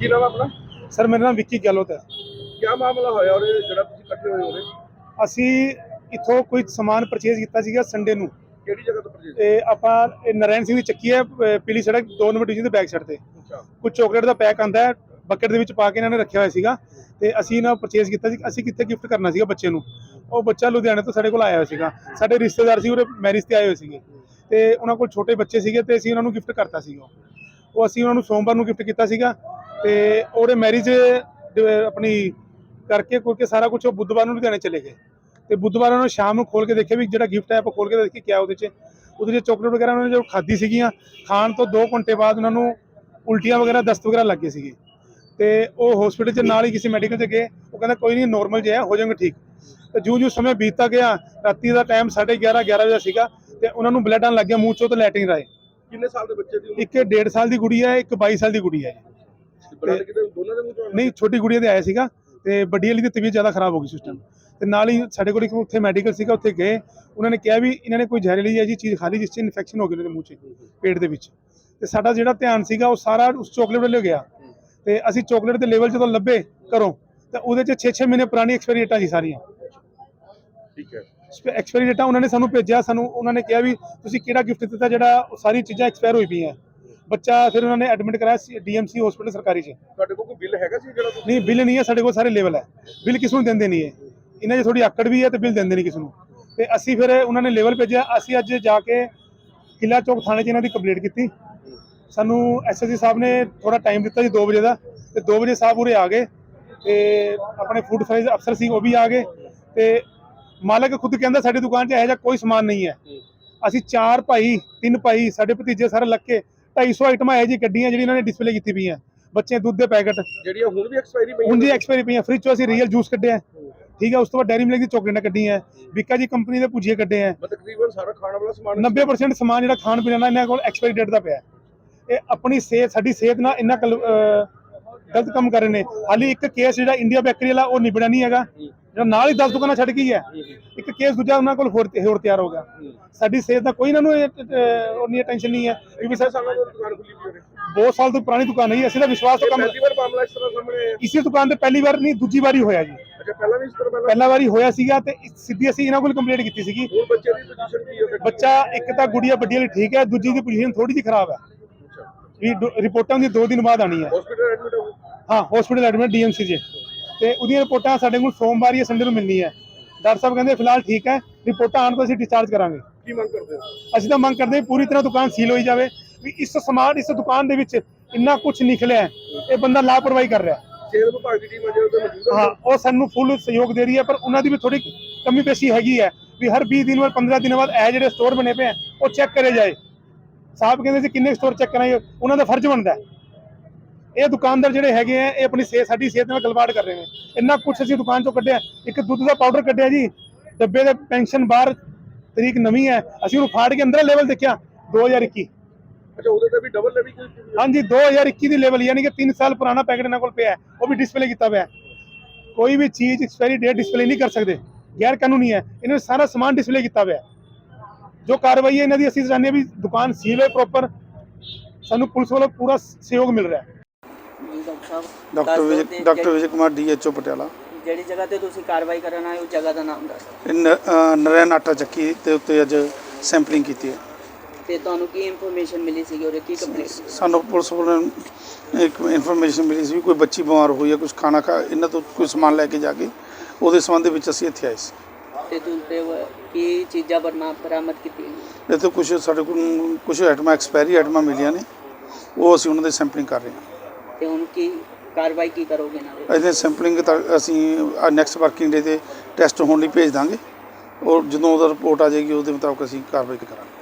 ਕੀ ਨਾਮ ਆਪਣਾ? ਸਰ ਮੇਰਾ ਨਾਮ ਵਿੱਕੀ ਗਹਿਲੋਤ ਹੈ। ਕੀ ਮਾਮਲਾ ਹੋਇਆ ਔਰ ਇਹ ਜਿਹੜਾ ਤੁਸੀਂ ਇਕੱਠੇ ਹੋਏ ਹੋਰੇ ਅਸੀਂ ਇੱਥੋਂ ਕੋਈ ਸਮਾਨ ਪਰਚੇਜ਼ ਕੀਤਾ ਸੀਗਾ ਸੰਡੇ ਨੂੰ। ਕਿਹੜੀ ਜਗ੍ਹਾ ਤੋਂ ਪਰਚੇਜ ਤੇ ਆਪਾਂ ਇਹ ਨਾਰਾਇਣ ਸਿੰਘ ਦੀ ਚੱਕੀ ਹੈ ਅਹ ਪੀਲੀ ਸੜਕ 2 ਨੰਬਰ ਡਿਵੀਜ਼ਨ ਦੇ ਬੈਕ ਸਾਈਡ ਤੇ। ਅੱਛਾ। ਕੁਝ ਚਾਕਲੇਟ ਦਾ ਪੈਕ ਆਂਦਾ ਹੈ ਬਕਟ ਦੇ ਵਿੱਚ ਪਾ ਕੇ ਇਹਨਾਂ ਨੇ ਰੱਖਿਆ ਹੋਇਆ ਸੀਗਾ। ਤੇ ਅਸੀਂ ਨਾ ਪਰਚੇਜ਼ ਕੀਤਾ ਸੀ ਅਸੀਂ ਕਿੱਥੇ ਗਿਫਟ ਕਰਨਾ ਸੀਗਾ ਬੱਚੇ ਨੂੰ। ਉਹ ਬੱਚਾ ਲੁਧਿਆਣੇ ਤੋਂ ਸਾਡੇ ਕੋਲ ਆਇਆ ਹੋਇਆ ਸੀਗਾ। ਸਾਡੇ ਰਿਸ਼ਤੇਦਾਰ ਸੀ ਉਹਦੇ ਮੈਰਿਜ ਤੇ ਆਏ ਹੋਏ ਸੀਗੇ। ਤੇ ਉਹਨਾਂ ਕੋਲ ਛੋਟੇ ਬੱਚੇ ਸੀਗੇ ਤੇ ਅਸੀਂ ਉਹਨਾਂ ਨੂੰ ਗਿਫਟ ਕਰਤਾ ਸੀਗਾ। ਉਹ ਅਸੀਂ ਉਹਨਾਂ ਨੂੰ ਸੋਮਵਾਰ ਨੂੰ ਗਿਫਟ ਕੀਤਾ ਸੀਗਾ ਤੇ ਉਹਦੇ ਮੈਰਿਜ ਆਪਣੀ ਕਰਕੇ ਕਰਕੇ ਸਾਰਾ ਕੁਝ ਉਹ ਬੁੱਧਵਾਰ ਨੂੰ ਲੁਧਿਆਣੇ ਚਲੇ ਗਏ। ਤੇ ਬੁੱਧਵਾਰ ਉਹਨਾਂ ਨੂੰ ਸ਼ਾਮ ਨੂੰ ਖੋਲ ਕੇ ਦੇਖਿਆ ਵੀ ਜਿਹੜਾ ਗਿਫਟ ਹੈ ਆਪਾਂ ਖੋਲ ਕੇ ਦੇਖੀ ਕਿਆ ਉਹਦੇ 'ਚ। ਉਹਦੇ 'ਚ ਚਾਕਲੇਟ ਵਗੈਰਾ ਉਹਨਾਂ ਨੇ ਜੋ ਖਾਧੀ ਸੀਗੀਆਂ, ਖਾਣ ਤੋਂ 2 ਘੰਟੇ ਬਾਅਦ ਉਹਨਾਂ ਨੂੰ ਉਲਟੀਆਂ ਵਗੈਰਾ, ਦਸਤ ਵਗੈਰਾ ਲੱਗ ਗਏ ਸੀਗੇ। ਤੇ ਉਹ ਹਸਪੀਟਲ 'ਚ ਨਾਲ ਹੀ ਕਿਸੇ ਮੈਡੀਕਲ 'ਚ ਗਏ। ਉਹ ਕਹਿੰਦਾ ਕੋਈ ਨਹੀਂ ਨਾਰਮਲ ਜਿਹਾ, ਹੋ ਜਾਣਗੇ ਠੀਕ। ਤੇ ਜਿਉਂ ਜਿਉਂ ਸਮੇਂ ਬੀਤਦਾ ਗਿਆ, ਰਾਤੀ ਦਾ ਟਾਈਮ 11:30 11 ਵਜੇ ਸੀਗਾ ਤੇ ਉਹਨਾਂ ਨੂੰ ਬਲੱਡ ਆਉਣ ਲੱਗ ਗਿਆ, ਮੂੰਹ ਚੋਂ ਤੇ ਲੈਟਰਿੰਗ ਰਾਏ ਕਿੰਨੇ ਸਾਲ ਦੇ ਬੱਚੇ ਦੀ ਇੱਕ 1.5 ਸਾਲ ਦੀ ਗੁੜੀ ਹੈ ਇੱਕ 22 ਸਾਲ ਦੀ ਗੁੜੀ ਹੈ ਬਲੱਡ ਕਿਤੇ ਦੋਨਾਂ ਦੇ ਮੂੰਹ ਤੋਂ ਆਉਣਾ? ਨਹੀਂ ਛੋਟੀ ਗੁੜੀਆ ਦੇ ਆਇਆ ਸੀਗਾ ਤੇ ਵੱਡੀ ਵਾਲੀ ਦੀ ਤਬੀਅਤ ਜ਼ਿਆਦਾ ਖਰਾਬ ਹੋ ਗਈ ਸੀ ਉਸ ਟਾਈਮ ਤੇ ਨਾਲ ਹੀ ਸਾਡੇ ਕੋਲ ਇੱਕ ਉੱਥੇ ਮੈਡੀਕਲ ਸੀਗਾ ਉੱਥੇ ਗਏ। ਉਹਨਾਂ ਨੇ ਕਿਹਾ ਵੀ ਇਹਨਾਂ ਨੇ ਕੋਈ ਜ਼ਹਿਰੀਲੀ ਜਿਹੀ ਚੀਜ਼ ਖਾ ਲਈ ਜਿਸ 'ਚ ਇਨਫੈਕਸ਼ਨ ਹੋ ਗਈ ਉਹਨਾਂ ਦੇ ਮੂੰਹ 'ਚ ਪੇਟ ਦੇ ਵਿੱਚ। ਤੇ ਸਾਡਾ ਜਿਹੜਾ ਧਿਆਨ ਸੀਗਾ ਉਹ ਸਾਰਾ ਉਸ ਚਾਕਲੇਟ ਵੱਲ ਗਿਆ। ਤੇ ਅਸੀਂ ਚਾਕਲੇਟ ਦੇ ਲੈਵਲ ਜਦੋਂ ਲੱਭੇ ਘਰੋਂ ਤਾਂ ਉਹਦੇ 'ਚ 6-6 ਮਹੀਨੇ ਪੁਰਾਣੀ ਐਕਸਪਾਇਰੀ ਡੇਟਾਂ ਸੀ ਸਾਰੀਆਂ। ਠੀਕ ਹੈ। ਐਕਸਪਾਇਰੀ ਡੇਟਾ ਉਹਨਾਂ ਨੇ ਸਾਨੂੰ ਭੇਜਿਆ ਸਾਨੂੰ ਉਹਨਾਂ ਨੇ ਕਿਹਾ ਵੀ ਤੁਸੀਂ ਕਿਹੜਾ ਗਿਫਟ ਦਿੱਤਾ ਜਿਹੜਾ ਉਹ ਸਾਰੀ ਚੀਜ਼ਾਂ ਐਕਸਪਾਇਰ ਹੋਈ ਪਈਆਂ। ਬੱਚਾ ਫਿਰ ਉਹਨਾਂ ਨੇ ਐਡਮਿਟ ਕਰਾਇਆ ਡੀਐਮਸੀ ਹਸਪੀਟਲ ਸਰਕਾਰੀ 'ਚ। ਤੁਹਾਡੇ ਕੋਲ ਕੋਈ ਬਿੱਲ ਹੈਗਾ ਸੀ ਜਿਹੜਾ ਨਹੀਂ ਬਿੱਲ ਨਹੀਂ ਹੈ ਸਾਡੇ ਕੋਲ ਸਾਰੇ ਲੈਵਲ ਹੈ। ਬਿੱਲ ਕਿਸ ਨੂੰ ਦਿੰਦੇ ਨਹੀਂ ਹੈ ਇਹਨਾਂ 'ਚ ਥੋੜੀ ਆਕੜ ਵੀ ਹੈ ਤੇ ਬਿੱਲ ਦਿੰਦੇ ਨਹੀਂ ਕਿਸ ਨੂੰ। ਤੇ ਅਸੀਂ ਫਿਰ ਉਹਨਾਂ ਨੇ ਲੈਵਲ ਭੇਜਿਆ ਅਸੀਂ ਅੱਜ ਜਾ ਕੇ ਕਿਲਾ ਚੌਕ ਥਾਣੇ 'ਚ ਇਹਨਾਂ ਦੀ ਕੰਪਲੀਟ ਕੀਤੀ। ਸਾਨੂੰ ਐਸਐਸਜੀ ਸਾਹਿਬ ਨੇ ਥੋੜਾ ਟਾਈਮ ਦਿੱਤਾ ਜੀ 2 ਵਜੇ ਦਾ। ਤੇ 2 ਵਜੇ ਸਾਹਿਬ ਉਰੇ ਆ ਗਏ ਤੇ ਆਪਣੇ ਫੂਡ ਸਾਈਜ਼ ਅਫਸਰ ਸੀ ਉਹ ਵੀ ਆ ਗਏ। ਤੇ ਮਾਲਕ ਖੁਦ ਕਹਿੰਦਾ ਸਾਡੀ ਦੁਕਾਨ 'ਚ ਇਹੋ ਜਿਹਾ ਕੋਈ ਸਮਾਨ ਨਹੀਂ ਹੈ। ਅਸੀਂ ਚਾਰ ਭਾਈ ਤਿੰਨ ਭਾਈ ਸਾਡੇ ਭਤੀਜੇ ਸਾਰੇ ਲੱਗ ਕੇ 250 ਆਈਟਮਾਂ ਇਹੋ ਜਿਹੀ ਕੱਢੀਆਂ ਜਿਹੜੀਆਂ ਇਹਨਾਂ ਨੇ ਡਿਸਪਲੇ ਕੀਤੀ ਪਈਆਂ। ਬੱਚੇ ਦੁੱਧ ਦੇ ਪੈਕਟ। ਜਿਹੜੀਆਂ ਹੁਣ ਵੀ ਐਕਸਪਾਇਰੀ ਪਈਆਂ ਹੁਣ ਦੀ ਐਕਸਪਾਇਰੀ ਪਈਆਂ ਫ੍ਰਿਜ ਚੋਂ ਅਸੀਂ ਰੀਅਲ ਜੂਸ ਕੱਢਿਆ ਠੀਕ ਹੈ ਉਸ ਤੋਂ ਬਾਅਦ ਡੈਰੀ ਮਿਲਕ ਦੀ ਚੋਕਲੇਟਾਂ ਕੱਢੀਆਂ ਵਿਕਾ ਜੀ ਕੰਪਨੀ ਦੇ ਭੁਜੀਏ ਕੱਢੇ ਆ ਤਕਰੀਬਨ ਸਾਰਾ ਖਾਣ ਵਾਲਾ ਸਮਾਨ 90% ਸਮਾਨ ਜਿਹੜਾ ਖਾਣ ਪੀਣ ਦਾ ਇਹਨਾਂ ਕੋਲ ਐਕਸਪਾਇਰੀ ਡੇਟ ਦਾ ਪਿਆ ਹੈ। ਇਹ ਆਪਣੀ ਸਿਹਤ ਸਾਡੀ ਸਿਹਤ ਨਾਲ ਇੰਨਾ ਗਲਤ ਕੰਮ ਕਰ ਰਹੇ ਨੇ। ਹਾਲੀ ਇੱਕ ਕੇਸ ਜਿਹੜਾ ਇੰਡੀਆ ਬੈਕਰੀ ਵਾਲਾ ਉਹ ਨਿਬੜਿਆ ਨਹੀਂ ਹੈਗਾ। ਜਿਹੜਾ ਨਾਲ ਹੀ 10 ਦੁਕਾਨਾਂ ਛੱਡ ਗਈ ਹੈ। ਇੱਕ ਕੇਸ ਦੂਜਾ ਉਹਨਾਂ ਕੋਲ ਹੋਰ ਹੋਰ ਤਿਆਰ ਹੋ ਗਿਆ। ਸਾਡੀ ਸਿਹਤ ਦਾ ਕੋਈ ਇਹਨਾਂ ਨੂੰ ਉਨੀ ਟੈਨਸ਼ਨ ਨਹੀਂ ਹੈ। ਵੀ ਕਿੰਨੇ ਸਾਲਾਂ ਤੋਂ ਦੁਕਾਨ ਖੁੱਲੀ ਉਹਨੇ ਬਹੁਤ ਸਾਲ ਤੋਂ ਪੁਰਾਣੀ ਦੁਕਾਨ ਹੈ ਅਸੀਂ ਤਾਂ ਵਿਸ਼ਵਾਸ ਤੋਂ ਕੰਮ ਪਹਿਲੀ ਵਾਰ ਮਾਮਲਾ ਇਸ ਤਰ੍ਹਾਂ ਸਾਹਮਣੇ ਇਸੇ ਦੁਕਾਨ ਤੇ ਪਹਿਲੀ ਵਾਰ ਨਹੀਂ ਦੂਜੀ ਵਾਰੀ ਹੋਇਆ ਜੀ। ਅੱਛਾ ਪਹਿਲਾਂ ਵੀ ਇਸ ਤਰ੍ਹਾਂ ਪਹਿਲਾਂ? ਪਹਿਲਾ ਵਾਰੀ ਹੋਇਆ ਸੀਗਾ ਤੇ ਸਿੱਧੀ ਅਸੀਂ ਇਹਨਾਂ ਕੋਲ ਕੰਪਲੇਂਟ ਕੀਤੀ ਸੀਗੀ। ਹੁਣ ਬੱਚੇ ਦੀ ਪੋਜੀਸ਼ਨ ਕੀ ਹੈ ਬੱਚਾ ਇੱਕ ਤਾਂ ਗੁੜੀਆ ਵੱਡੀ ਵਾਲੀ ਠੀਕ ਹੈ ਦੂਜੀ ਦੀ ਪੋਜੀਸ਼ਨ ਥੋੜੀ ਜਿਹੀ ਖਰਾਬ ਹੈ। ਵੀ ਰਿਪੋਰਟਾਂ ਦੀ 2 ਦਿਨ ਬਾਅਦ ਆਣੀ ਹੈ। ਹਸਪੀਟਲ ਐਡਮਿਟ ਹੋ। ਹਸਪੀਟਲ ਐਡਮਿਟ ਡੀਐਮਸੀ ਜੇ। ਤੇ ਉਹਦੀਆਂ ਰਿਪੋਰਟਾਂ ਸਾਡੇ ਕੋਲ ਸੋਮਵਾਰ ਜਾਂ ਸੰਡੇ ਨੂੰ ਮਿਲਣੀ ਹੈ। ਡਾਕਟਰ ਸਾਹਿਬ ਕਹਿੰਦੇ ਫਿਲਹਾਲ ਠੀਕ ਹੈ ਰਿਪੋਰਟਾਂ ਆਉਣ ਤੋਂ ਅਸੀਂ ਡਿਸਚਾਰਜ ਕਰਾਂਗੇ। ਕੀ ਮੰਗ ਕਰਦੇ ਹੋ? ਅਸੀਂ ਤਾਂ ਮੰਗ ਕਰਦੇ ਪੂਰੀ ਤਰ੍ਹਾਂ ਦੁਕਾਨ ਸੀਲ ਹੋਈ ਜਾਵੇ ਵੀ ਇਸ ਸਮਾਨ ਇਸ ਦੁਕਾਨ ਦੇ ਵਿੱਚ ਇੰਨਾ ਕੁਝ ਨਿਕਲਿਆ ਹੈ, ਇਹ ਬੰਦਾ ਲਾਪਰਵਾਹੀ ਕਰ ਰਿਹਾ ਹੈ। ਸਿਹਤ ਵਿਭਾਗ ਦੀ ਟੀਮ ਅਜੇ ਉੱਤੇ ਮੌਜੂਦ ਹੈ? ਹਾਂ ਉਹ ਸਾਨੂੰ ਫੁੱਲ ਸਹਿਯੋਗ ਦੇ ਰਹੀ ਹੈ ਪਰ ਉਹਨਾਂ ਦੀ ਵੀ ਥੋੜੀ ਕਮੀ ਪੇਸ਼ੀ ਹੈਗੀ ਹੈ ਵੀ ਹਰ 20 ਦਿਨ ਬਾਅਦ 15 ਦਿਨਾਂ ਬਾਅਦ ਇਹ ਜਿਹੜੇ ਸਟੋਰ ਬਣੇ ਪਏ ਆ ਉਹ ਚੈੱਕ ਕਰੇ ਜਾਏ। ਸਾਹਿਬ ਕਹਿੰਦੇ ਸੀ ਕਿੰਨੇ ਸਟੋਰ ਚੈੱਕ ਕਰਾਂਗੇ ਉਹਨਾਂ ਦਾ ਫਰਜ਼ ਬਣਦਾ ਹੈ। ਇਹ ਦੁਕਾਨਦਾਰ ਜਿਹੜੇ ਹੈਗੇ ਆ ਇਹ ਆਪਣੀ ਸਿਹਤ ਸਾਡੀ ਸਿਹਤ ਨਾਲ ਗਲਵਾੜ ਕਰ ਰਹੇ ਨੇ। ਇੰਨਾ ਕੁਝ ਅਸੀਂ ਦੁਕਾਨ ਚੋਂ ਕੱਢਿਆ। ਇੱਕ ਦੁੱਧ ਦਾ ਪਾਊਡਰ ਕੱਢਿਆ ਜੀ। ਡੱਬੇ ਦੇ ਪੈਨਸ਼ਨ ਬਾਹਰ ਤਰੀਕ ਨਵੀਂ ਹੈ। ਅਸੀਂ ਉਹਨੂੰ ਫਾੜ ਕੇ ਅੰਦਰ ਲੈਵਲ ਦੇਖਿਆ। 2021 ਅੱਛਾ ਉਹਦੇ ਤੇ ਵੀ ਡਬਲ ਲੈਵੀ ਹਾਂਜੀ 2021 ਦੀ ਲੈਵਲ ਯਾਨੀ ਕਿ 3 ਸਾਲ ਪੁਰਾਣਾ ਪੈਕੇਟ ਇਹਨਾਂ ਕੋਲ ਪਿਆ ਉਹ ਵੀ ਡਿਸਪਲੇ ਕੀਤਾ ਹੋਇਆ ਹੈ। ਕੋਈ ਵੀ ਚੀਜ਼ ਐਕਸਪਾਇਰੀ ਡੇਟ ਡਿਸਪਲੇ ਨਹੀਂ ਕਰ ਸਕਦੇ। ਗੈਰ ਕਾਨੂੰਨੀ ਹੈ। ਇਹਨਾਂ ਨੇ ਸਾਰਾ ਸਮਾਨ ਡਿਸਪਲੇ ਕੀਤਾ ਹੋਇਆ ਹੈ। ਜੋ ਕਾਰਵਾਈ ਹੈ ਇਹਨਾਂ ਦੀ ਅਸੀਂ ਚਾਹੁੰਦੇ ਵੀ ਦੁਕਾਨ ਸੀਲ ਹੋਏ ਪ੍ਰੋਪਰ ਸਾਨੂੰ ਪੁਲਿਸ ਵੱਲੋਂ ਪੂਰਾ ਸਹਿਯੋਗ ਮਿਲ ਰਿਹਾ ਹੈ। ਜੀ ਡਾਕਟਰ ਸਾਹਿਬ ਡਾਕਟਰ ਦੱਸ ਦਿਓ ਵਿਜੇ ਤੇ ਡਾਕਟਰ ਜਿਹੜੀ- ਵਿਜੇ ਕੁਮਾਰ ਡੀਐਚਓ ਪਟਿਆਲਾ। ਜਿਹੜੀ ਜਗ੍ਹਾ ਤੇ ਤੁਸੀਂ ਕਾਰਵਾਈ ਕਰਨ ਆਏ ਉਹ ਜਗ੍ਹਾ ਦਾ ਨਾਮ ਦੱਸ ਦਿਓ। ਇਹ ਨ- ਅ, ਨਰੈਣ ਆਟਾ ਚੱਕੀ ਦੇ ਉੱਤੇ ਅੱਜ ਸੈਂਪਲਿੰਗ ਕੀਤੀ ਹੈ। ਤੇ ਤੁਹਾਨੂੰ ਕੀ ਇਨਫੋਰਮੇਸ਼ਨ ਮਿਲੀ ਸੀਗੀ ਉਹਦੇ ਕੀ ਕੰਪਲੀਟ ਸਾਨੂੰ ਪੁਲਿਸ ਵੱਲੋਂ ਇੱਕ ਇਨਫੋਰਮੇਸ਼ਨ ਮਿਲੀ ਸੀ ਵੀ ਕੋਈ ਬੱਚੀ ਬਿਮਾਰ ਹੋਈ ਹੈ ਕੁਝ ਖਾਣਾ ਖਾ ਇਹਨਾਂ ਤੋਂ ਕੋਈ ਸਮਾਨ ਲੈ ਕੇ ਜਾ ਕੇ ਉਹਦੇ ਸੰਬੰਧ ਦੇ ਵਿੱਚ ਅਸੀਂ ਇੱਥੇ ਆਏ ਸੀ। ਤੇ ਤੁਸੀਂ ਕੀ ਚੀਜ਼ਾਂ ਬਰਮਾ ਬਰਾਮਦ ਕੀਤੀਆਂ ਇੱਥੇ ਕੁਝ ਸਾਡੇ ਕੋਲ ਕੁਝ ਆਈਟਮਾਂ ਐਕਸਪਾਇਰੀ ਆਈਟਮਾਂ ਮਿਲੀਆਂ ਨੇ ਉਹ ਅਸੀਂ ਉਹਨਾਂ ਦੇ ਸੈਂਪਲਿੰਗ ਕਰ ਰਹੇ ਹਾਂ। ਤੇ ਹੁਣ ਕੀ ਕਾਰਵਾਈ ਕੀ ਕਰੋਗੇ ਇਹਨਾਂ ਇਹਦੇ ਸੈਂਪਲਿੰਗ ਤਾਂ ਅਸੀਂ ਨੈਕਸਟ ਵਰਕਿੰਗ ਡੇ ਤੇ ਟੈਸਟ ਹੋਣ ਲਈ ਭੇਜ ਦਾਂਗੇ। ਔਰ ਜਦੋਂ ਉਹਦਾ ਰਿਪੋਰਟ ਆ ਜਾਏਗੀ, ਉਹਦੇ ਮੁਤਾਬਕ ਅਸੀਂ ਕਾਰਵਾਈ ਕਰਾਂਗੇ।